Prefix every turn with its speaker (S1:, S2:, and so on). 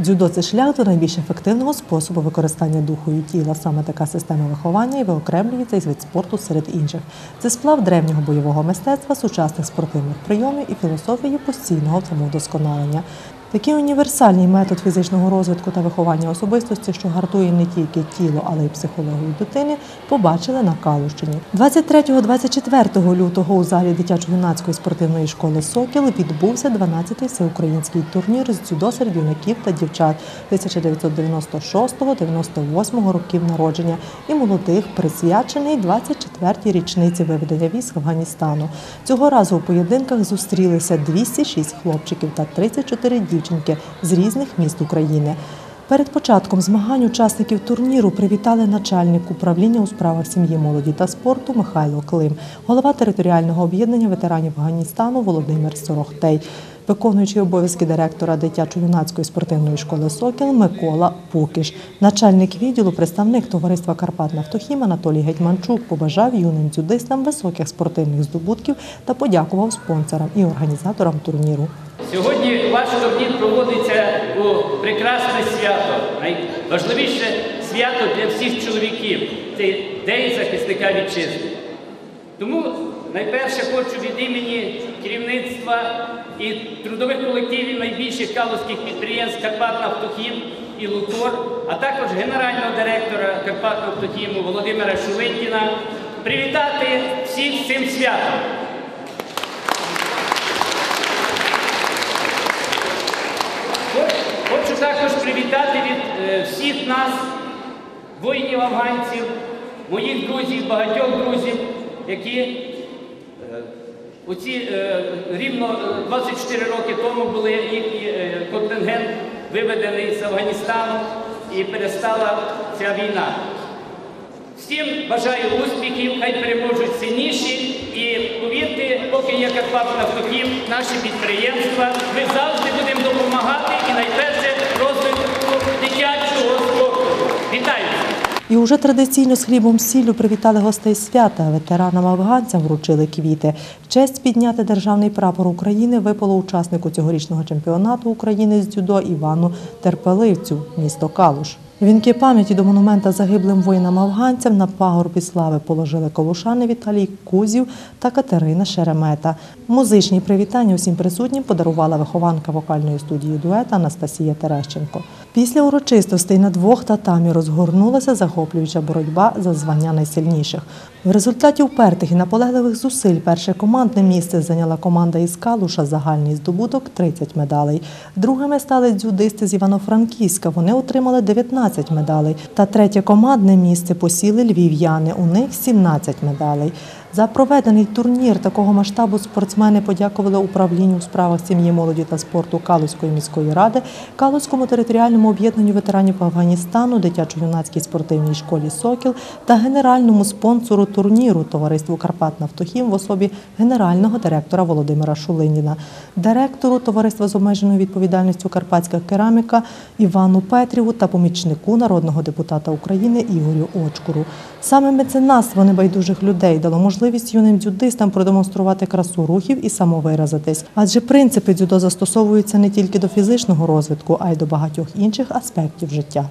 S1: Дзюдо це шлях до найбільш ефективного способу використання духу і тіла. Саме така система виховання і виокремлюється із вид спорту серед інших. Це сплав древнього бойового мистецтва, сучасних спортивних прийомів і філософії постійного самовдосконалення. Такий універсальний метод фізичного розвитку та виховання особистості, що гартує не тільки тіло, але й психологію дитини, побачили на Калущині. 23-24 лютого у залі дитячо-юнацької спортивної школи Сокіл відбувся 12-й всеукраїнський турнір з дзюдо серед юнаків та дівчат 1996-98 років народження і молодих, присвячений 24-й річниці виведення військ Афганістану. Цього разу у поєдинках зустрілися 206 хлопчиків та 34 дівчинки з різних міст України. Перед початком змагань учасників турніру привітали начальник управління у справах сім'ї, молоді та спорту Михайло Клим, голова територіального об'єднання ветеранів Афганістану Володимир Сорохтей, виконуючий обов'язки директора дитячо-юнацької спортивної школи Сокіл Микола Пукіш, начальник відділу, представник товариства Карпат Нафтохім Анатолій Гетьманчук побажав юним дзюдистам високих спортивних здобутків та подякував спонсорам і організаторам турніру.
S2: Сьогодні ваш турнір проводиться у прекрасне свято, найважливіше свято для всіх чоловіків це День захисника вітчизни. Тому найперше хочу від імені керівництва і трудових колективів найбільших калузьких підприємств «Карпатнафтохім» і Лукор, а також генерального директора «Карпатнафтохіму» Володимира Шулинкіна привітати всіх цим святом. Хочу також привітати від е, всіх нас, воїнів афганців, моїх друзів, багатьох друзів, які е, оці е, рівно е, 24 роки тому були їхній е, контингент виведений з Афганістану і перестала ця війна. Всім бажаю успіхів, хай переможуть сильніші. І повірте, поки є Карпат-Нафтохім, наші підприємства, ми завжди будемо допомагати і найперше
S1: І уже традиційно з хлібом сіллю привітали гостей свята. Ветеранам афганцям вручили квіти. Честь підняти державний прапор України випало учаснику цьогорічного чемпіонату України з дзюдо Івану Терпеливцю, місто Калуш. Вінки пам'яті до монумента загиблим воїнам-афганцям на пагорбі слави положили колушани Віталій Кузів та Катерина Шеремета. Музичні привітання усім присутнім подарувала вихованка вокальної студії дуета Анастасія Терещенко. Після урочистостей на двох татамі розгорнулася захоплююча боротьба за звання найсильніших. В результаті упертих і наполегливих зусиль перше командне місце зайняла команда із Калуша загальний здобуток 30 медалей. Другими стали дзюдисти з Івано-Франківська. Вони отримали 19 медалей. Та третє командне місце посіли львів'яни. У них 17 медалей. За проведений турнір такого масштабу спортсмени подякували управлінню у справах сім'ї, молоді та спорту Калузької міської ради, Калузькому територіальному об'єднанню ветеранів Афганістану, дитячо-юнацькій спортивній школі Сокіл та генеральному спонсору турніру товариству Карпат Нафтохім в особі генерального директора Володимира Шулиніна, директору товариства з обмеженою відповідальністю Карпатська кераміка Івану Петріву та помічнику народного депутата України Ігорю Очкуру. Саме меценатство небайдужих людей дало можливість юним дзюдистам продемонструвати красу рухів і самовиразитись. Адже принципи дзюдо застосовуються не тільки до фізичного розвитку, а й до багатьох інших аспектів життя.